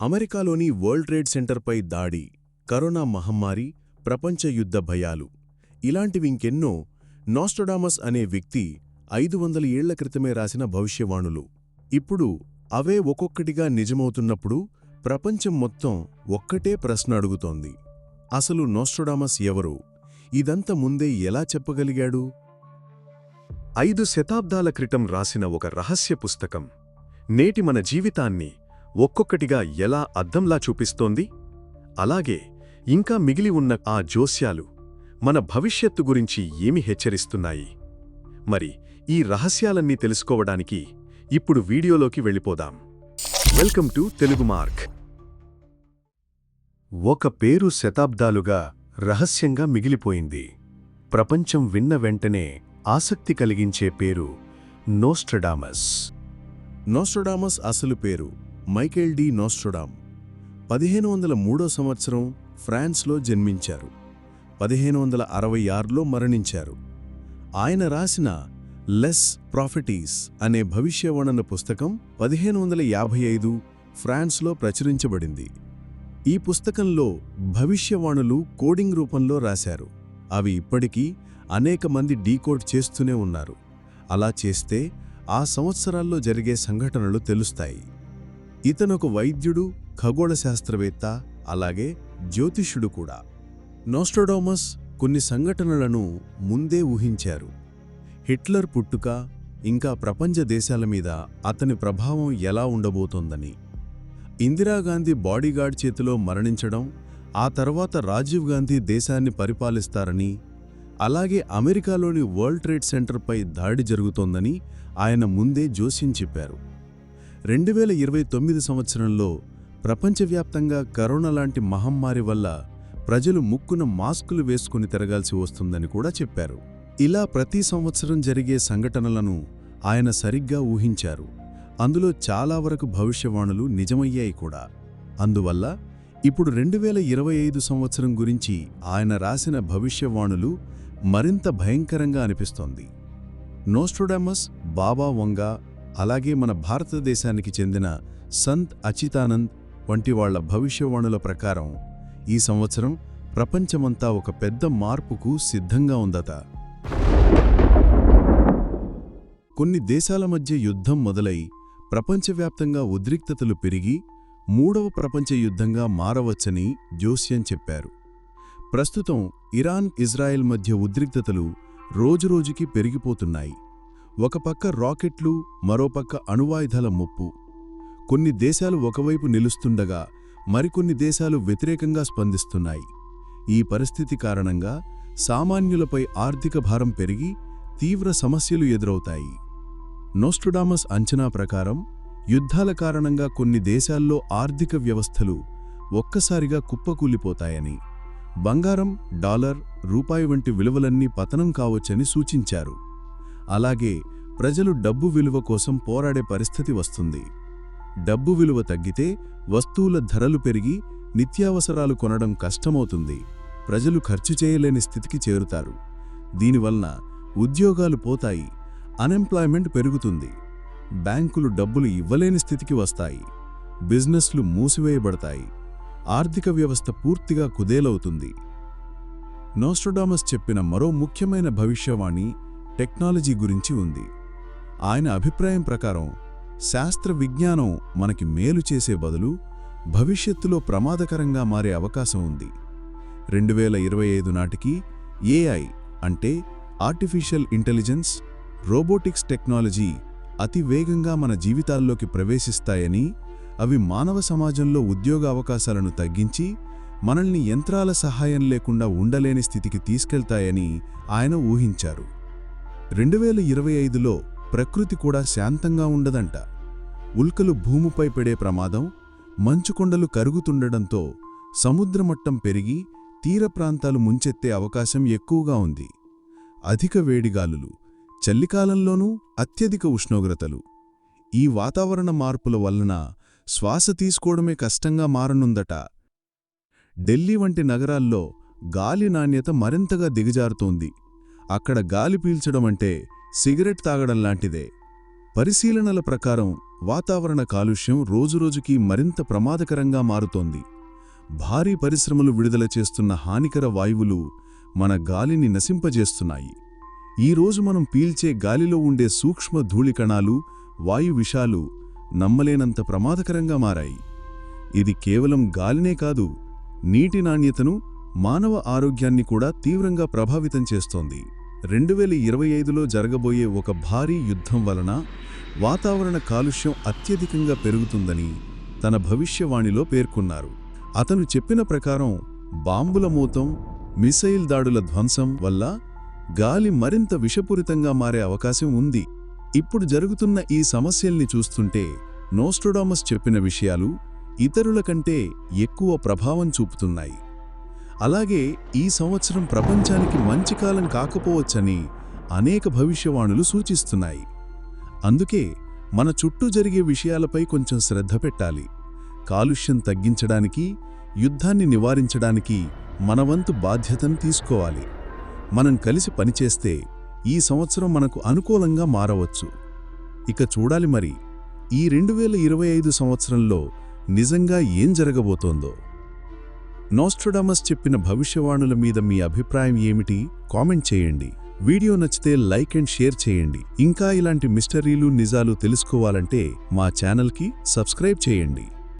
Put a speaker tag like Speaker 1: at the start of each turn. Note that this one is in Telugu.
Speaker 1: అమెరికాలోని వరల్డ్ ట్రేడ్ సెంటర్పై దాడి కరోనా మహమ్మారి ప్రపంచ యుద్ధ భయాలు. ఇలాంటివింకెన్నో నాస్టోడామస్ అనే వ్యక్తి ఐదు వందల ఏళ్ళ క్రితమే రాసిన భవిష్యవాణులు. ఇప్పుడు అవే ఒక్కొక్కటిగా నిజమవుతున్నప్పుడు ప్రపంచం మొత్తం ఒక్కటే ప్రశ్న అడుగుతోంది. అసలు నోస్టోడామస్ ఎవరు? ఇదంత ముందే ఎలా చెప్పగలిగాడు?
Speaker 2: ఐదు శతాబ్దాల క్రితం రాసిన ఒక రహస్య పుస్తకం నేటి మన జీవితాన్ని ఒక్కొక్కటిగా ఎలా అద్దంలా చూపిస్తోంది? అలాగే ఇంకా మిగిలి ఉన్న ఆ జోస్యాలు మన భవిష్యత్తు గురించి ఏమి హెచ్చరిస్తున్నాయి? మరి ఈ రహస్యాలన్నీ తెలుసుకోవడానికి ఇప్పుడు వీడియోలోకి వెళ్ళిపోదాం. Welcome to Telugu mark. ఒక పేరు శతాబ్దాలుగా రహస్యంగా మిగిలిపోయింది. ప్రపంచం విన్న వెంటనే ఆసక్తి కలిగించే పేరు నోస్ట్రడామస్.
Speaker 1: నోస్ట్రడామస్ అసలు పేరు మైకేల్ డి. నోస్టొడామ్ పదిహేను వందల మూడో సంవత్సరం ఫ్రాన్స్లో జన్మించారు. పదిహేను వందల అరవై ఆరులో మరణించారు. ఆయన రాసిన లెస్ ప్రాఫిటీస్ అనే భవిష్యవర్ణన పుస్తకం పదిహేను వందల యాభై ఐదు ఫ్రాన్స్లో ప్రచురించబడింది. ఈ పుస్తకంలో భవిష్యవాణులు కోడింగ్ రూపంలో రాశారు. అవి ఇప్పటికీ అనేక మంది డీకోడ్ చేస్తూనే ఉన్నారు. అలా చేస్తే ఆ సంవత్సరాల్లో జరిగే సంఘటనలు తెలుస్తాయి. ఇతనొక వైద్యుడు ఖగోళ శాస్త్రవేత్త అలాగే జ్యోతిష్యుడు కూడా. నోస్టోడోమస్ కొన్ని సంఘటనలను ముందే ఊహించారు. హిట్లర్ పుట్టుక ఇంకా ప్రపంచ దేశాల మీద అతని ప్రభావం ఎలా ఉండబోతోందని. ఇందిరాగాంధీ బాడీగార్డ్ చేతిలో మరణించడం ఆ తర్వాత రాజీవ్ గాంధీ దేశాన్ని పరిపాలిస్తారని అలాగే అమెరికాలోని వరల్డ్ ట్రేడ్ సెంటర్పై దాడి జరుగుతోందని ఆయన ముందే జోస్యం చెప్పారు. రెండు వేల ఇరవై తొమ్మిది సంవత్సరంలో ప్రపంచవ్యాప్తంగా కరోనా లాంటి మహమ్మారి వల్ల ప్రజలు ముక్కున మాస్కులు వేసుకుని తిరగాల్సి వస్తుందని కూడా చెప్పారు. ఇలా ప్రతి సంవత్సరం జరిగే సంఘటనలను ఆయన సరిగ్గా ఊహించారు. అందులో చాలా వరకు భవిష్యవాణులు నిజమయ్యాయి కూడా. అందువల్ల ఇప్పుడు రెండు వేల ఇరవై ఐదు సంవత్సరం గురించి ఆయన రాసిన భవిష్యవాణులు మరింత భయంకరంగా అనిపిస్తోంది. నోస్ట్రోడామస్ బాబా వంగా అలాగే మన భారతదేశానికి చెందిన సంత్ అచితానంద్ వంటి వాళ్ళ భవిష్యవాణుల ప్రకారం ఈ సంవత్సరం ప్రపంచమంతా ఒక పెద్ద మార్పుకు సిద్ధంగా ఉందట. కొన్ని దేశాల మధ్య యుద్ధం మొదలై ప్రపంచవ్యాప్తంగా ఉద్రిక్తతలు పెరిగి మూడవ ప్రపంచ యుద్ధంగా మారవచ్చని జోస్యం చెప్పారు. ప్రస్తుతం ఇరాన్ ఇజ్రాయెల్ మధ్య ఉద్రిక్తతలు రోజురోజుకి పెరిగిపోతున్నాయి. ఒకపక్క రాకెట్లు మరోపక్క అణువాయుధాల ముప్పు. కొన్ని దేశాలు ఒకవైపు నిలుస్తుండగా మరికొన్ని దేశాలు వ్యతిరేకంగా స్పందిస్తున్నాయి. ఈ పరిస్థితి కారణంగా సామాన్యులపై ఆర్థిక భారం పెరిగి తీవ్ర సమస్యలు ఎదురవుతాయి. నోస్టుడామస్ అంచనా ప్రకారం యుద్ధాల కారణంగా కొన్ని దేశాల్లో ఆర్థిక వ్యవస్థలు ఒక్కసారిగా కుప్పకూలిపోతాయని బంగారం డాలర్ రూపాయి వంటి విలువలన్నీ పతనం కావచ్చని సూచించారు. అలాగే ప్రజలు డబ్బు విలువ కోసం పోరాడే పరిస్థితి వస్తుంది. డబ్బు విలువ తగ్గితే వస్తువుల ధరలు పెరిగి నిత్యావసరాలు కొనడం కష్టమవుతుంది. ప్రజలు ఖర్చు చేయలేని స్థితికి చేరుతారు. దీనివలన ఉద్యోగాలు పోతాయి అన్ఎంప్లాయ్మెంట్ పెరుగుతుంది. బ్యాంకులు డబ్బులు ఇవ్వలేని స్థితికి వస్తాయి. బిజినెస్లు మూసివేయబడతాయి. ఆర్థిక వ్యవస్థ పూర్తిగా కుదేలవుతుంది. నోస్ట్రడామస్ చెప్పిన మరో ముఖ్యమైన భవిష్యవాణి టెక్నాలజీ గురించి ఉంది. ఆయన అభిప్రాయం ప్రకారం శాస్త్ర విజ్ఞానం మనకి మేలు చేసే బదులు భవిష్యత్తులో ప్రమాదకరంగా మారే అవకాశం ఉంది. రెండు వేల ఇరవై ఐదు నాటికి ఏఐ అంటే ఆర్టిఫిషియల్ ఇంటెలిజెన్స్ రోబోటిక్స్ టెక్నాలజీ అతి వేగంగా మన జీవితాల్లోకి ప్రవేశిస్తాయని అవి మానవ సమాజంలో ఉద్యోగ అవకాశాలను తగ్గించి మనల్ని యంత్రాల సహాయం లేకుండా ఉండలేని స్థితికి తీసుకెళ్తాయని ఆయన ఊహించారు. రెండు వేల ఇరవై ఐదులో ప్రకృతి కూడా శాంతంగా ఉండదంట. ఉల్కలు భూమిపై పడే ప్రమాదం మంచుకొండలు కరుగుతుండడంతో సముద్రమట్టం పెరిగి తీర ప్రాంతాలు ముంచెత్తే అవకాశం ఎక్కువగా ఉంది. అధిక వేడిగాలులు చలికాలంలోనూ అత్యధిక ఉష్ణోగ్రతలు. ఈ వాతావరణ మార్పుల వలన శ్వాస తీసుకోవడమే కష్టంగా మారనుందట. ఢిల్లీ వంటి నగరాల్లో గాలి నాణ్యత మరింతగా దిగజారుతోంది. అక్కడ గాలి పీల్చడం అంటే సిగరెట్ తాగడం లాంటిదే. పరిశీలనల ప్రకారం వాతావరణ కాలుష్యం రోజురోజుకి మరింత ప్రమాదకరంగా మారుతోంది. భారీ పరిశ్రమలు విడుదల చేస్తున్న హానికర వాయువులు మన గాలిని నశింపజేస్తున్నాయి. ఈరోజు మనం పీల్చే గాలిలో ఉండే సూక్ష్మ ధూళికణాలు వాయు విషాలు నమ్మలేనంత ప్రమాదకరంగా మారాయి. ఇది కేవలం గాలినే కాదు నీటి నాణ్యతను మానవ ఆరోగ్యాన్ని కూడా తీవ్రంగా ప్రభావితం చేస్తోంది. రెండు వేల ఇరవై ఐదులో జరగబోయే ఒక భారీ యుద్ధం వలన వాతావరణ కాలుష్యం అత్యధికంగా పెరుగుతుందని తన భవిష్యవాణిలో పేర్కొన్నారు. అతను చెప్పిన ప్రకారం బాంబుల మూతం మిసైల్ దాడుల ధ్వంసం వల్ల గాలి మరింత విషపూరితంగా మారే అవకాశం ఉంది. ఇప్పుడు జరుగుతున్న ఈ సమస్యల్ని చూస్తుంటే నోస్ట్రోడామస్ చెప్పిన విషయాలు ఇతరుల కంటే ఎక్కువ ప్రభావం చూపుతున్నాయి. అలాగే ఈ సంవత్సరం ప్రపంచానికి మంచి కాలం కాకపోవచ్చని అనేక భవిష్యవాణులు సూచిస్తున్నాయి. అందుకే మన చుట్టూ జరిగే విషయాలపై కొంచెం శ్రద్ధ పెట్టాలి. కాలుష్యం తగ్గించడానికి యుద్ధాన్ని నివారించడానికి మనవంతు బాధ్యతను తీసుకోవాలి. మనం కలిసి పనిచేస్తే ఈ సంవత్సరం మనకు అనుకూలంగా మారవచ్చు. ఇక చూడాలి మరి ఈ రెండు వేల ఇరవై ఐదు సంవత్సరంలో నిజంగా ఏం జరగబోతోందో. నోస్ట్రడామస్ చెప్పిన భవిష్యవాణుల మీద మీ అభిప్రాయం ఏమిటి కామెంట్ చేయండి. వీడియో నచ్చితే లైక్ అండ్ షేర్ చేయండి. ఇంకా ఇలాంటి మిస్టరీలు నిజాలు తెలుసుకోవాలంటే మా ఛానల్కి సబ్స్క్రైబ్ చేయండి.